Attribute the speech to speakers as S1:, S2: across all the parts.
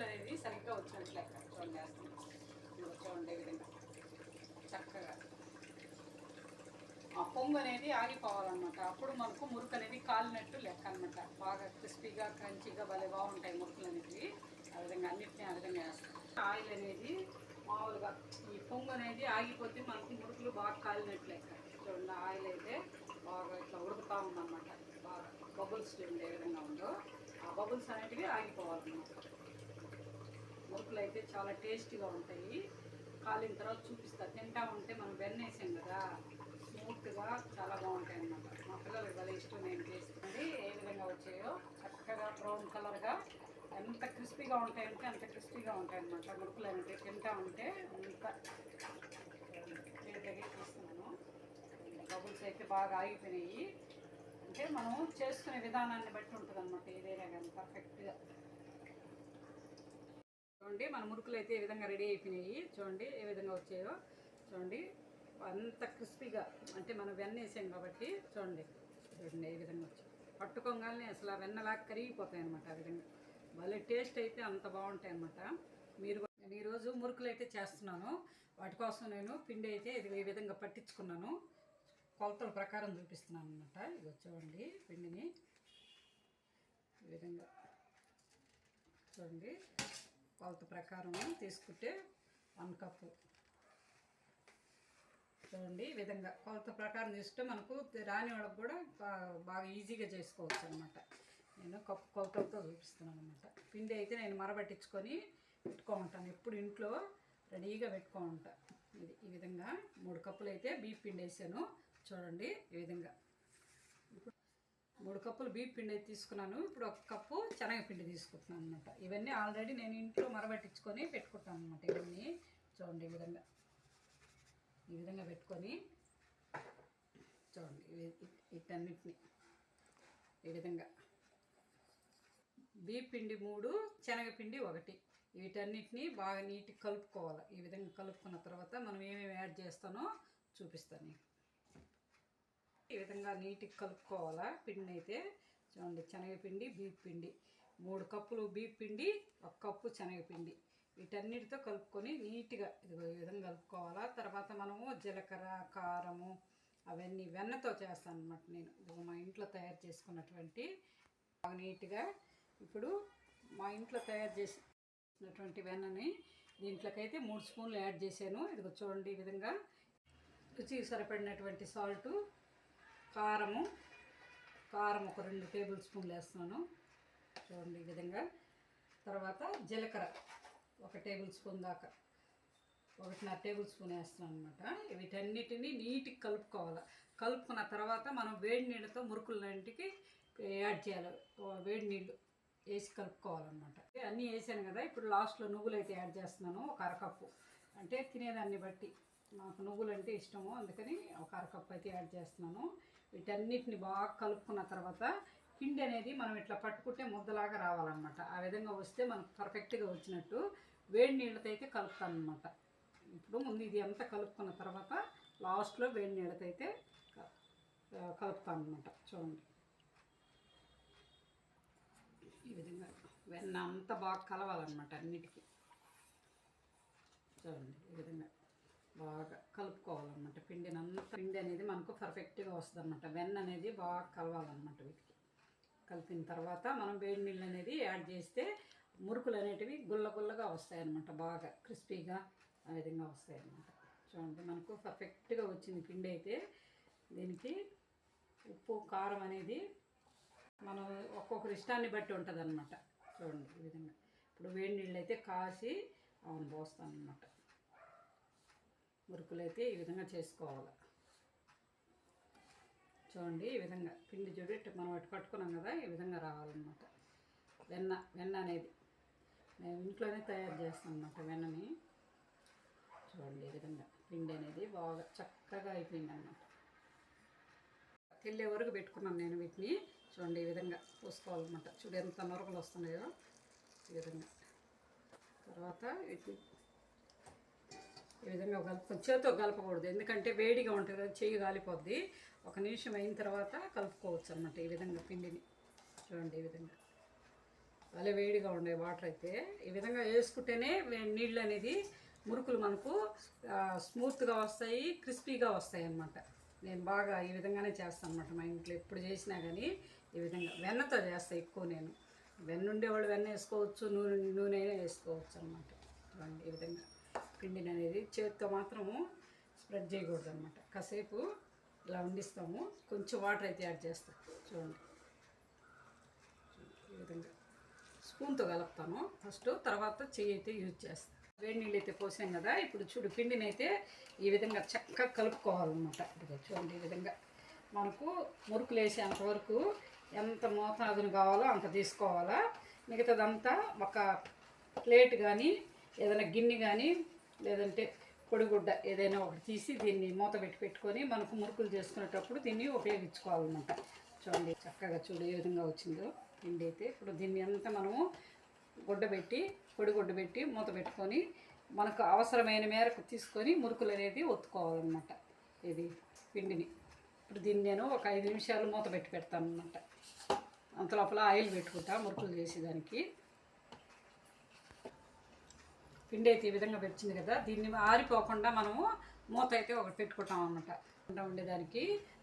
S1: మురుకులు అనేది సరిగ్గా వచ్చినట్లు లెక్క చూడండి వేస్తాను ఉండే చూడండి విధంగా. చక్కగా. ఆ పొంగు అనేది ఆగిపోవాలన్నమాట. అప్పుడు మనకు మురుకు అనేది కాలినట్టు లెక్క అనమాట బాగా క్రిస్పీగా క్రంచీగా భలే బాగుంటాయి మురుకులు అనేవి ఆ విధంగా అన్నిటినీ ఆ విధంగా వేస్తాం. ఆయిల్ అనేది మామూలుగా ఈ పొంగు అనేది ఆగిపోతే మనకు మురుకులు బాగా కాలినట్టు లెక్క చూడండి ఆయిల్ అయితే బాగా ఇట్లా ఉడుకుతా ఉందన్నమాట. బాగా బబుల్స్ ఉండే విధంగా ఉందో ఆ బబుల్స్ అనేటివి ఆగిపోవాలన్నమాట. మురుకులు అయితే చాలా టేస్టీగా ఉంటాయి. కాలిన తర్వాత చూపిస్తా. తింటా ఉంటే మనం వెన్న వేసాం కదా. స్మూత్గా చాలా బాగుంటాయి అన్నమాట. మా పిల్లలు ఇవాళ ఇష్టం నేను చేస్తుంది. ఏ విధంగా వచ్చాయో చక్కగా బ్రౌన్ కలర్గా ఎంత క్రిస్పీగా ఉంటాయంటే అంత క్రిస్పీగా ఉంటాయి అన్నమాట. మురుకులు అంటే తింటా ఉంటే అంత దగ్గర తీస్తున్నాను బబుల్స్ అయితే బాగా ఆగిపోయినాయి. అంటే మనం చేసుకునే విధానాన్ని బట్టి ఉంటుంది అనమాట ఏదైనా కానీ పర్ఫెక్ట్గా చూడండి మన మురుకులు అయితే ఏ విధంగా రెడీ అయిపోయినాయి. చూడండి ఏ విధంగా వచ్చాయో. చూడండి అంత క్రిస్పీగా అంటే మనం వెన్న వేసాం కాబట్టి చూడండి చూడండి ఏ విధంగా వచ్చాయి. పట్టుకోగానే అసలు ఆ వెన్నలా కరిగిపోతాయి అనమాట ఆ విధంగా. భలే టేస్ట్ అయితే అంత బాగుంటాయి అనమాట మీరు నేను ఈరోజు మురుకులు అయితే చేస్తున్నాను. వాటి కోసం నేను పిండి అయితే ఇది ఈ విధంగా పట్టించుకున్నాను. కొలతల ప్రకారం చూపిస్తున్నాను అనమాట ఇది చూడండి పిండిని. ఈ విధంగా చూడండి. కొలత ప్రకారం తీసుకుంటే వన్ కప్పు. చూడండి ఈ విధంగా కొలత ప్రకారం తీసుకుంటే మనకు రాని వాళ్ళకి కూడా బాగా ఈజీగా చేసుకోవచ్చు అనమాట నేను కప్పు కొలతలతో చూపిస్తున్నాను అనమాట పిండి అయితే నేను మరబట్టించుకొని పెట్టుకోమంటాను. ఎప్పుడు ఇంట్లో రెడీగా పెట్టుకోమంటా. ఇది ఈ విధంగా మూడు కప్పులు అయితే బీఫ్ పిండి వేసాను. చూడండి ఈ విధంగా. మూడు కప్పులు బీప్ పిండి అయితే తీసుకున్నాను. ఇప్పుడు ఒక కప్పు శనగపిండి తీసుకుంటున్నాను అనమాట ఇవన్నీ ఆల్రెడీ నేను ఇంట్లో మరబట్టించుకొని పెట్టుకుంటాను అనమాట ఇవన్నీ. చూడండి ఈ విధంగా. ఈ విధంగా పెట్టుకొని చూడండి వీటన్నిటిని ఈ విధంగా. బీప్ పిండి మూడు శనగపిండి ఒకటి. వీటన్నిటిని బాగా నీట్గా కలుపుకోవాలి. ఈ విధంగా కలుపుకున్న తర్వాత మనం ఏమేమి యాడ్ చేస్తానో చూపిస్తాను నీకు. ఈ విధంగా నీట్గా కలుపుకోవాలా? పిండి అయితే చూడండి శనగపిండి బీప్ పిండి మూడు కప్పులు బీప్ పిండి ఒక కప్పు శనగపిండి. వీటన్నిటితో కలుపుకొని నీట్గా ఇదిగో ఈ విధంగా కలుపుకోవాలా. తర్వాత మనము జీలకర్ర కారము అవన్నీ వెన్నతో చేస్తాను అనమాట నేను. ఇదిగో మా ఇంట్లో తయారు చేసుకున్నటువంటి బాగా నీట్గా ఇప్పుడు మా ఇంట్లో తయారు చేసినటువంటి వెన్నని దీంట్లోకైతే మూడు స్పూన్లు యాడ్ చేశాను. ఇదిగో చూడండి ఈ విధంగా రుచికి సరిపడినటువంటి సాల్టు కారము. కారం ఒక రెండు టేబుల్ స్పూన్లు వేస్తున్నాను. చూడండి ఈ విధంగా. తర్వాత జీలకర్ర ఒక టేబుల్ స్పూన్ దాకా. ఒకటిన్నర టేబుల్ స్పూన్ వేస్తున్నాను అనమాట వీటన్నిటిని నీట్గా కలుపుకోవాలి. కలుపుకున్న తర్వాత మనం వేడి నీళ్ళతో మురుకులంటికి యాడ్ చేయాలి. వేడి నీళ్ళు వేసి కలుపుకోవాలన్నమాట. అన్నీ వేసాను కదా ఇప్పుడు లాస్ట్లో నువ్వులు అయితే యాడ్ చేస్తున్నాను ఒక అరకప్పు. అంటే తినేదాన్ని బట్టి. నాకు నువ్వులు అంటే ఇష్టము అందుకని ఒక అరకప్పు అయితే యాడ్ చేస్తున్నాను. వీటన్నిటిని బాగా కలుపుకున్న తర్వాత పిండి అనేది మనం ఇట్లా పట్టుకుంటే ముద్దలాగా రావాలన్నమాట. ఆ విధంగా వస్తే మనకు పర్ఫెక్ట్గా వచ్చినట్టు వేడి నీళ్ళతో అయితే కలుపుతాను అనమాట ఇప్పుడు ముందు ఇది అంతా కలుపుకున్న తర్వాత లాస్ట్లో వేడి నీళ్ళతో అయితే కలుపుతాను అనమాట చూడండి. ఈ విధంగా వెన్న అంతా బాగా కలవాలన్నమాట అన్నిటికీ. చూడండి ఈ విధంగా. బాగా కలుపుకోవాలన్నమాట. పిండిని అంతా పిండి అనేది మనకు పర్ఫెక్ట్గా వస్తుంది అనమాట వెన్న అనేది బాగా కలవాలన్నమాట వీటికి. కలిపిన తర్వాత మనం వేడి నీళ్ళు అనేది యాడ్ చేస్తే మురుకులు అనేటివి గుల్ల గుల్లగా బాగా క్రిస్పీగా ఆ విధంగా వస్తాయన్నమాట. చూడండి మనకు పర్ఫెక్ట్గా వచ్చింది పిండి అయితే. దీనికి ఉప్పు కారం అనేది మనం ఒక్కొక్కరి ఇష్టాన్ని బట్టి ఉంటుంది అనమాట చూడండి ఈ విధంగా. ఇప్పుడు వేడి నీళ్ళు అయితే కాసి అవును పోస్తాను అనమాట మురుకులు అయితే ఈ విధంగా చేసుకోవాలి. చూడండి ఈ విధంగా పిండి చూడు మనం అటు పట్టుకున్నాం కదా ఈ విధంగా రావాలన్నమాట. వెన్న వెన్న అనేది మేము ఇంట్లోనే తయారు చేస్తాం అన్నమాట వెన్నని. చూడండి ఈ విధంగా పిండి అనేది బాగా చక్కగా అయిపోయింది అన్నమాట తెల్లే వరకు పెట్టుకున్నాను నేను వీటిని. చూడండి ఈ విధంగా పోసుకోవాలన్నమాట. చూడు ఎంత నొరకలు వస్తున్నాయో ఈ విధంగా. తర్వాత వీటిని ఈ విధంగా కలుపుకొని చేతితో కలపకూడదు. ఎందుకంటే వేడిగా ఉంటుంది చేయి చెయ్యి కాలిపోద్ది ఒక నిమిషం అయిన తర్వాత కలుపుకోవచ్చు అనమాట ఈ విధంగా పిండిని. చూడండి ఈ విధంగా. భలే వేడిగా ఉండే వాటర్ అయితే. ఈ విధంగా వేసుకుంటేనే నీళ్ళు అనేది మురుకులు మనకు స్మూత్గా వస్తాయి క్రిస్పీగా వస్తాయి అన్నమాట నేను బాగా ఈ విధంగానే చేస్తాను అనమాట మా ఇంట్లో ఎప్పుడు చేసినా కానీ ఈ విధంగా. వెన్నతో చేస్తాను ఎక్కువ నేను. వెన్న ఉండేవాళ్ళు వెన్న వేసుకోవచ్చు నూనె నూనె వేసుకోవచ్చు అనమాట చూడండి ఈ విధంగా. పిండిని అనేది చేతితో మాత్రము స్ప్రెడ్ చేయకూడదు అనమాట కాసేపు ఇలా వండిస్తాము. కొంచెం వాటర్ అయితే యాడ్ చేస్తాం. చూడండి. ఈ విధంగా. స్పూన్తో కలుపుతాను. ఫస్ట్ తర్వాత చెయ్యి అయితే యూజ్ చేస్తాను వేడి నీళ్ళు అయితే పోసాం కదా ఇప్పుడు చూడు పిండిని అయితే ఈ విధంగా చక్కగా కలుపుకోవాలన్నమాట. చూడండి ఈ విధంగా. మనకు మురుకులు వేసేంత వరకు ఎంత మోతాదును కావాలో అంత తీసుకోవాలా. మిగతాదంతా ఒక ప్లేట్ కానీ ఏదైనా గిన్నె కానీ లేదంటే పొడిగుడ్డ ఏదైనా ఒకటి తీసి దీన్ని మూత పెట్టి పెట్టుకొని మనకు మురుకులు చేసుకునేటప్పుడు దీన్ని ఉపయోగించుకోవాలన్నమాట. చూడండి చక్కగా చూడు ఏ విధంగా వచ్చిందో పిండి అయితే. ఇప్పుడు దీన్ని అంతా మనము గుడ్డ పెట్టి పొడిగుడ్డ పెట్టి మూత పెట్టుకొని మనకు అవసరమైన మేరకు తీసుకొని మురుకులు అనేది ఒత్తుకోవాలన్నమాట ఇది పిండిని. ఇప్పుడు దీన్ని నేను ఒక ఐదు నిమిషాలు మూత పెట్టి పెడతాను అనమాట అంత లోపల ఆయిల్ పెట్టుకుంటా మురుకులు చేసేదానికి. పిండి అయితే ఈ విధంగా పెట్టింది కదా దీన్ని ఆరిపోకుండా మనము మూత అయితే ఒకటి పెట్టుకుంటాం అనమాట ఉండేదానికి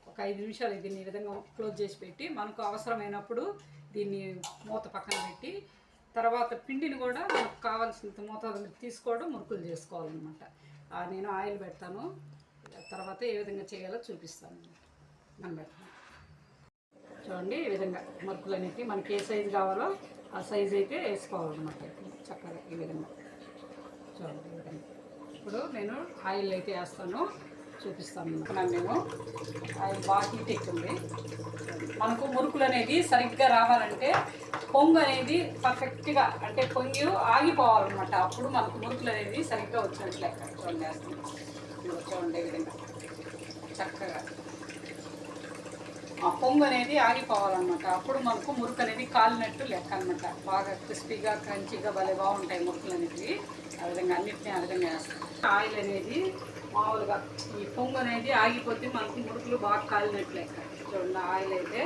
S1: ఒక ఐదు నిమిషాలు దీన్ని ఈ విధంగా క్లోజ్ చేసి పెట్టి మనకు అవసరమైనప్పుడు దీన్ని మూత పక్కన పెట్టి తర్వాత పిండిని కూడా మనకు కావాల్సినంత మోతాదు తీసుకోవడం మురుకులు చేసుకోవాలన్నమాట. నేను ఆయిల్ పెడతాను. తర్వాత ఏ విధంగా చేయాలో చూపిస్తాను మనం పెడతాను చూడండి ఈ విధంగా మరుకులు అనేవి మనకి ఏ సైజు కావాలో ఆ సైజు అయితే వేసుకోవాలన్నమాట. చక్కగా ఈ విధంగా. చూడండి ఇప్పుడు నేను ఆయిల్ అయితే వేస్తాను చూపిస్తాను అన్నమాట. నేను ఆయిల్ బాగా హీట్ ఎక్కుంది మనకు మురుకులు అనేది సరిగ్గా రావాలంటే పొంగు అనేది పర్ఫెక్ట్గా అంటే పొంగి ఆగిపోవాలన్నమాట. అప్పుడు మనకు మురుకులు అనేది సరిగ్గా వచ్చినట్లు చూడండి వేస్తాను చూడండి విధంగా. చక్కగా. ఆ పొంగు అనేది ఆగిపోవాలన్నమాట. అప్పుడు మనకు మురుకు అనేది కాలినట్టు లెక్క అనమాట బాగా క్రిస్పీగా క్రంచీగా భలే బాగుంటాయి మురుకులు అనేవి ఆ విధంగా అన్నిటినీ ఆ విధంగా వేస్తాం. ఆయిల్ అనేది మామూలుగా ఈ పొంగు అనేది ఆగిపోతే మనకు మురుకులు బాగా కాలినట్టు లెక్క. చూడండి ఆయిల్ అయితే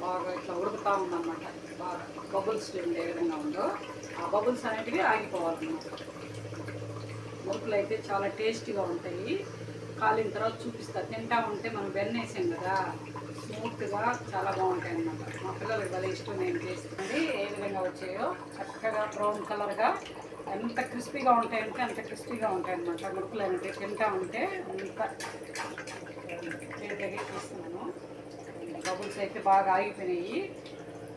S1: బాగా ఇట్లా ఉడుకుతూ ఉందన్నమాట. బాగా బబుల్స్ ఉండే విధంగా ఉందో. ఆ బబుల్స్ అనేటివి ఆగిపోవాలన్నమాట. మురుకులు అయితే చాలా టేస్టీగా ఉంటాయి. కాలిన తర్వాత చూపిస్తా. తింటా ఉంటే మనం వెన్న వేసాం కదా. స్మూత్గా చాలా బాగుంటాయి అన్నమాట. మా పిల్లలు భలే ఇష్టం నేను చేసినది ఏ విధంగా వచ్చాయో చక్కగా బ్రౌన్ కలర్గా ఎంత క్రిస్పీగా ఉంటాయంటే అంత క్రిస్పీగా ఉంటాయి అన్నమాట. మురుకులు అంటే తింటా ఉంటే అంత దగ్గర బబుల్స్ అయితే బాగా ఆగిపోయినాయి.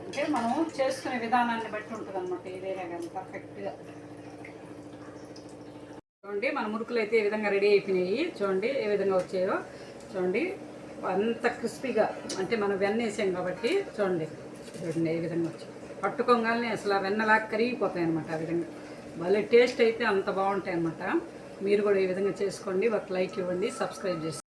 S1: అంటే మనం చేసుకునే విధానాన్ని బట్టి ఉంటుంది అనమాట ఏదైనా కానీ పర్ఫెక్ట్గా చూడండి మన మురుకులు అయితే ఏ విధంగా రెడీ అయిపోయినాయి. చూడండి ఏ విధంగా వచ్చాయో. చూడండి అంత క్రిస్పీగా అంటే మనం వెన్న వేసాం కాబట్టి చూడండి చూడండి ఏ విధంగా వచ్చి. పట్టుకోగానే అసలు ఆ వెన్నలా కరిగిపోతాయి అనమాట ఆ విధంగా. భలే టేస్ట్ అయితే అంత బాగుంటాయి అనమాట మీరు కూడా ఈ విధంగా చేసుకోండి ఒక లైక్ ఇవ్వండి సబ్స్క్రైబ్ చేసుకోండి